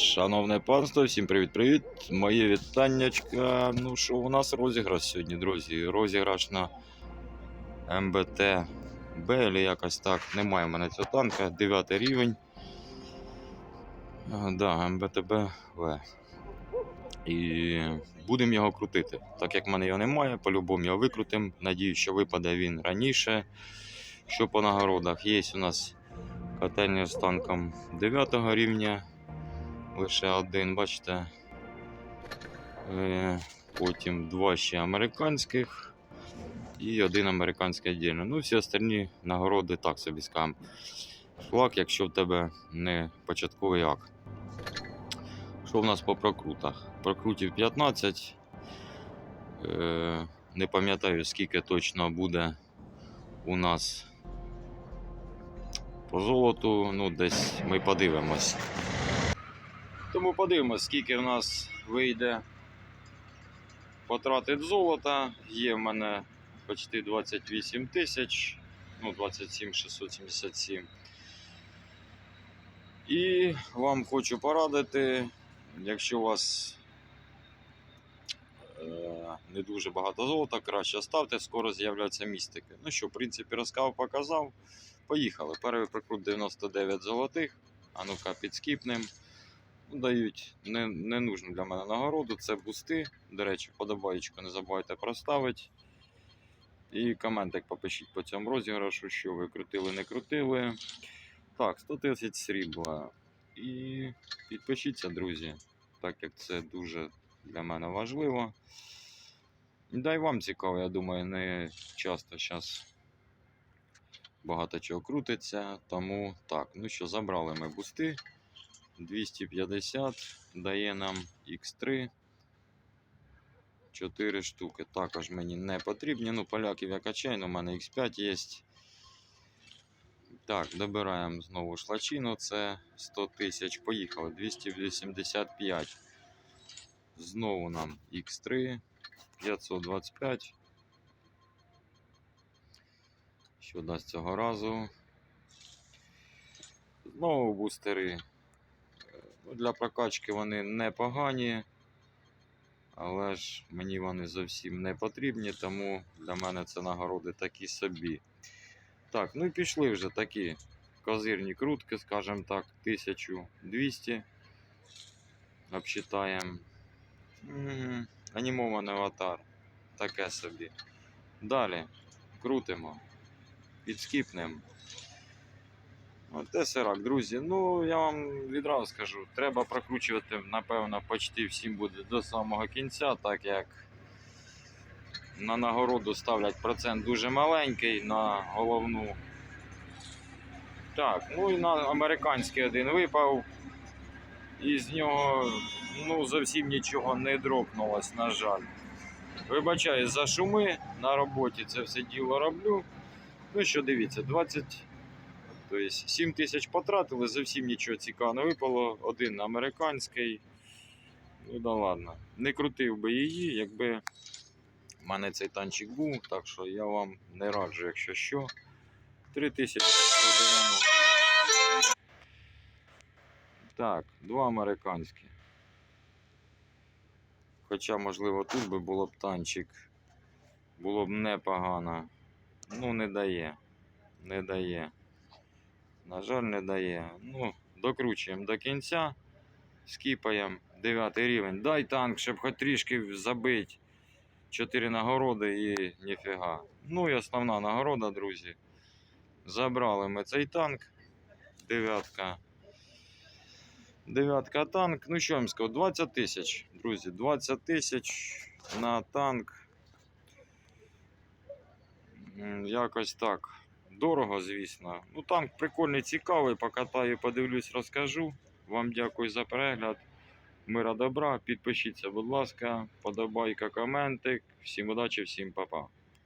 Шановне панство, всім привіт-привіт. Моє вітаннячка. Ну що, у нас розіграш сьогодні, друзі. Розіграш на МБТ Б, якось так. Немає в мене цього танка. 9 рівень. А, да, МБТБ В. І будемо його крутити. Так як в мене його немає, по-любому його викрутимо. Надію, що випаде він раніше. Що по нагородах? Є у нас котельня з танком 9 рівня. Лише один, бачите. Е, Потім два ще американських і один американський віддільно. Ну, всі остальні нагороди так собі скам. Флаг, якщо в тебе не початковий акт. Що в нас по прокрутах? Прокрутів 15. Е, Не пам'ятаю, скільки точно буде у нас по золоту. Ну, десь ми подивимось. Тому подивимось, скільки в нас вийде потратить золота. Є в мене почти 28 тисяч, ну 27 677. І вам хочу порадити, якщо у вас е, не дуже багато золота, краще ставте, скоро з'являться містики. Ну що, в принципі, розказав, показав. Поїхали. Перший прикрут 99 золотих. А ну-ка, підскіпнем. Дають не, не нужну для мене нагороду. Це бусти. До речі, подобаєчку не забувайте проставити. І коментик попишіть по цьому розіграшу, що ви крутили, не крутили. Так, 100 тисяч срібла. І підпишіться, друзі, так як це дуже для мене важливо. Дай вам цікаво, я думаю, не часто зараз багато чого крутиться. Тому так, ну що, забрали ми бусти. 250 дає нам X3. 4 штуки. Також мені не потрібні. Ну, поляків я качаю, але у мене X5 є. Так, добираємо знову шлачину. Це 100 тисяч. Поїхали. 285. Знову нам X3. 525. Що дасть цього разу? Знову бустери. Для прокачки вони непогані, але ж мені вони зовсім не потрібні, тому для мене це нагороди такі собі. Так, ну і пішли вже такі козирні крутки, скажімо так, 1200. Обчитаємо. Анімований аватар. Таке собі. Далі крутимо, підскіпнемо. Тесерак, друзі. Ну, я вам відразу скажу, треба прокручувати, напевно, почти всім буде до самого кінця, так як на нагороду ставлять процент дуже маленький на головну. Так, ну і на американський один випав. І з нього ну, зовсім нічого не дропнулось, на жаль. Вибачаю за шуми на роботі це все діло роблю. Ну що, дивіться, 20. Тобто 7 тисяч потратили, зовсім нічого цікавого випало. Один американський. Ну да ладно. Не крутив би її, якби в мене цей танчик був, так що я вам не раджу, якщо що. 3190. Так, два американські. Хоча, можливо, тут би було б танчик. Було б непогано. Ну, не дає. Не дає. На жаль, не дає. Ну, докручуємо до кінця. Скіпаємо 9 рівень. Дай танк, щоб хоч трішки забити. 4 нагороди і ніфіга. Ну і основна нагорода, друзі. Забрали ми цей танк. Дев'ятка. Дев'ятка танк. Ну що вам скажу, 20 тисяч, друзі, 20 тисяч на танк. Якось так. Дорого, звісно. Ну танк прикольний, цікавий. Покатаю, подивлюсь, розкажу. Вам дякую за перегляд. Мира добра. Підпишіться, будь ласка, подобайка, коментик. Всім удачі, всім па-па.